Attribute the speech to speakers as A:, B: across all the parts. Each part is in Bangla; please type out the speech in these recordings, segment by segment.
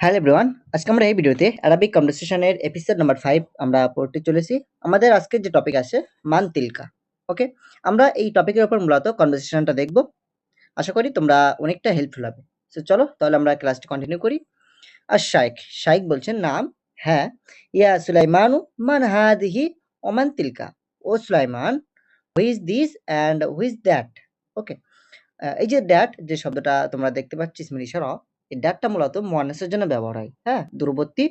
A: হ্যালো এভরিওয়ান আজকে আমরা এই ভিডিওতে অ্যারাবিক কনভারসেশনের এপিসোড নাম্বার ফাইভ আমরা পড়তে চলেছি। আমাদের আজকের যে টপিক আছে মান তিলকা ওকে আমরা এই টপিকের উপর মূলত কনভারসেশনটা দেখব। আশা করি তোমরা অনেকটা হেল্পফুল হবে। সো চলো, তাহলে আমরা ক্লাসটি কন্টিনিউ করি। আর শাইক শাইক বলছেন, নাম হ্যাঁ ইয়া সুলাইমানু মান হাদিহি ওমান তিলকা ও Sulaiman who's this and who's that okay এই যে দ্যাট যে শব্দটা তোমরা দেখতে পাচ্ছ ইসমিল ইশারা এই দ্যাটটা মূলত মুয়ান্নাসের জন্য ব্যবহার হয় হ্যাঁ? দূরবর্তী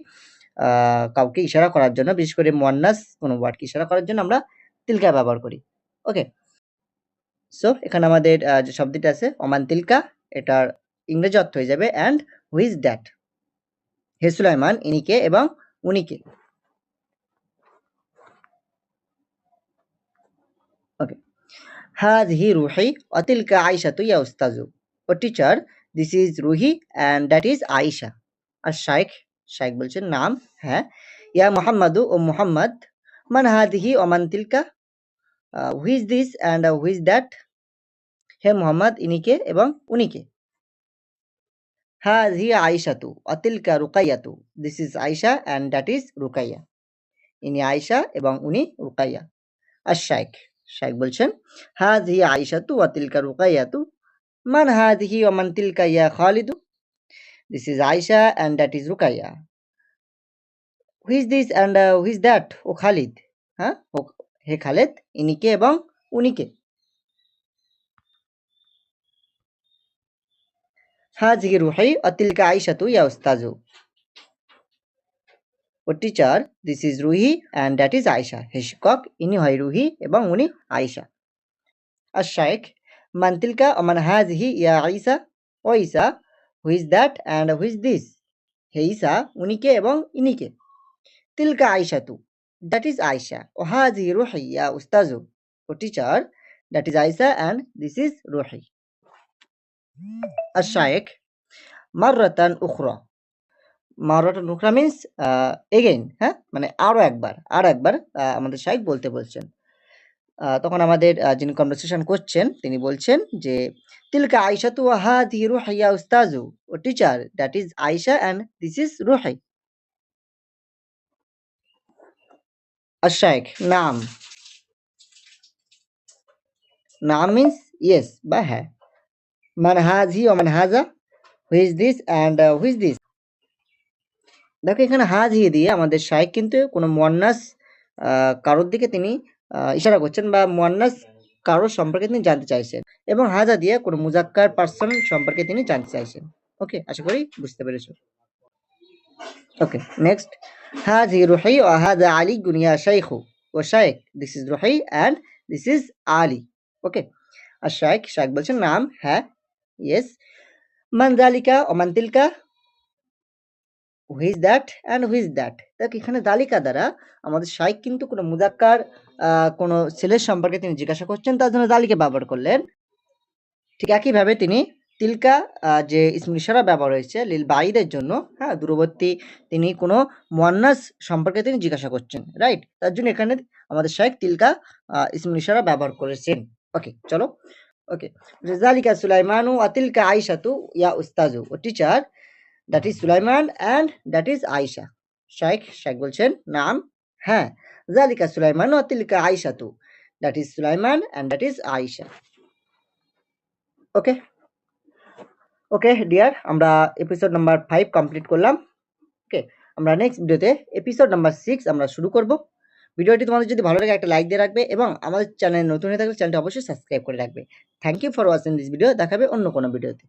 A: কাউকে ইশারা করার জন্য, বিশেষ করে মুয়ান্নাস কোনো ওয়ার্ডকে ইশারা করার জন্য আমরা তিলকা ব্যবহার করি ওকে সো এখানে আমাদের যে শব্দটি আছে অমান তিলকা এটার ইংরেজি অর্থ হয়ে যাবে অ্যান্ড হুইজ দ্যাট হে সুলাইমান ইনিকে এবং উনিকে ওকে হাযহি রুহি ওয়া তিলকা আয়েশাতু ইয়া উস্তাজু। O teacher this is Ruhi and that is Ayesha আর শাইখ শাইখ বলছেন নাম হ্যাঁ ইয়া মুহাম্মাদু ও মুহাম্মদ মান হাদিহি ও মান তিলকা who's this and who's that হে মুহাম্মদ ইনিকে এবং উনিকে হাযহি আয়েশাতু ওয়া তিলকা রুকাইয়াতু this is Ayesha and that is Ruqayya ইনি আয়েশা এবং উনি রুকাইয়া আর শাইখ শাইখ বলছেন হাযহি আয়েশাতু ওয়া তিলকা রুকাইয়াতু মান হাদিহি ওয়া মান তিলকা ইয়া খালিদু this is Ayesha and that is Ruqayya who's this and who's that O Khalid হ্যাঁ ও হে খালেদ ইনিকে এবং উনিকে হাজিহি রুহি অতিলকা আইসাতু ইয়া উস্তাজু O teacher this is Ruhi and that is Ayesha হে শিক্ষক ইনি হয় রুহি এবং উনি আয়েশা আর মান তিলকা ও মান হাজ হি ইয়া ঈসা O Isa who's that and who's this হে ঈসা উনিকে এবং ইনিকে তিলকা আয়সা তু দ্যাট ইজ আয়সা ও হাজ হি রোহি ইয়া উস্তাজু ও teacher that is Aisha and this is Ruhi আশায়েক মাররাতান উখরা মাররাতান উখরা মিন্স এগেইন হ্যাঁ মানে আরও একবার, আর একবার আমাদের শাইক বলতে বলছেন। তখন আমাদের যিনি কনভারসেশন করছেন তিনি বলছেন যে তিলকা আয়েশা তু হাদি রুহাইয়া উস্তাজু O teacher that is Ayesha and this is Ruhi. আশাইক নাম। নাম মিন্স ইয়েস বা হ্যাঁ। মান হাজি ও মান হাজা who's this and who's this দেখো এখানে হাজ হাজি দিয়ে আমাদের শাইক কিন্তু কোনো মোয়ান্নাস আহ, কারোর দিকে তিনি ইশারা করছেন বা মোয়ান্নাস কারোর সম্পর্কে তিনি জানতে চাইছেন এবং হাজা দিয়ে কোনো মুজাক্কার পার্সন সম্পর্কে তিনি জানতে চাইছেন। ওকে, আশা করি বুঝতে পেরেছ। ওকে, নেক্সট। হাজি রুহি ও হাজা আলী গুনিয়া শাইখু O sheikh this is Ruhi and this is Ali. Okay, আর শাইখ শাইখ বলছেন নাম হ্যাঁ ইয়েস মান জালিকা O who's that and who's that দেখ এখানে দালিকা দ্বারা আমাদের শাইক কিন্তু কোনো মুজাক্কার আহ, কোনো ছেলের সম্পর্কে তিনি জিজ্ঞাসা করছেন তার জন্য দালিকা ব্যবহার করলেন। ঠিক একইভাবে তিনি তিলকা যে ইসমুল ব্যবহার হয়েছে লিল বাইদের জন্য হ্যাঁ দূরবর্তী তিনি কোনো মুয়ান্নাস সম্পর্কে তিনি জিজ্ঞাসা করছেন রাইট তার জন্য এখানে আমাদের শাইক তিলকা ইসমুল ব্যবহার করেছেন। ওকে চলো। ওকে জালিকা সুলাইমানু আতিলকা আইসাতু ইয়া উস্তাজু O teacher that is Sulaiman and that is Ayesha শাইখ শাইখ বলছেন, নাম হ্যাঁ জালিকা সুলাইমান ও তিলকা আয়েশাতু that is Sulaiman and that is Ayesha okay okay dear আমরা এপিসোড নাম্বার ফাইভ কমপ্লিট করলাম। ওকে আমরা নেক্সট ভিডিওতে এপিসোড নাম্বার সিক্স আমরা শুরু করব। ভিডিওটি তোমাদের যদি ভালো লাগে একটা লাইক দিয়ে রাখবে এবং আমাদের চ্যানেল নতুন হয়ে থাকলে চ্যানেলটি অবশ্যই সাবস্ক্রাইব করে রাখবে। Thank you for watching this video দেখাবে অন্য কোনো ভিডিওতে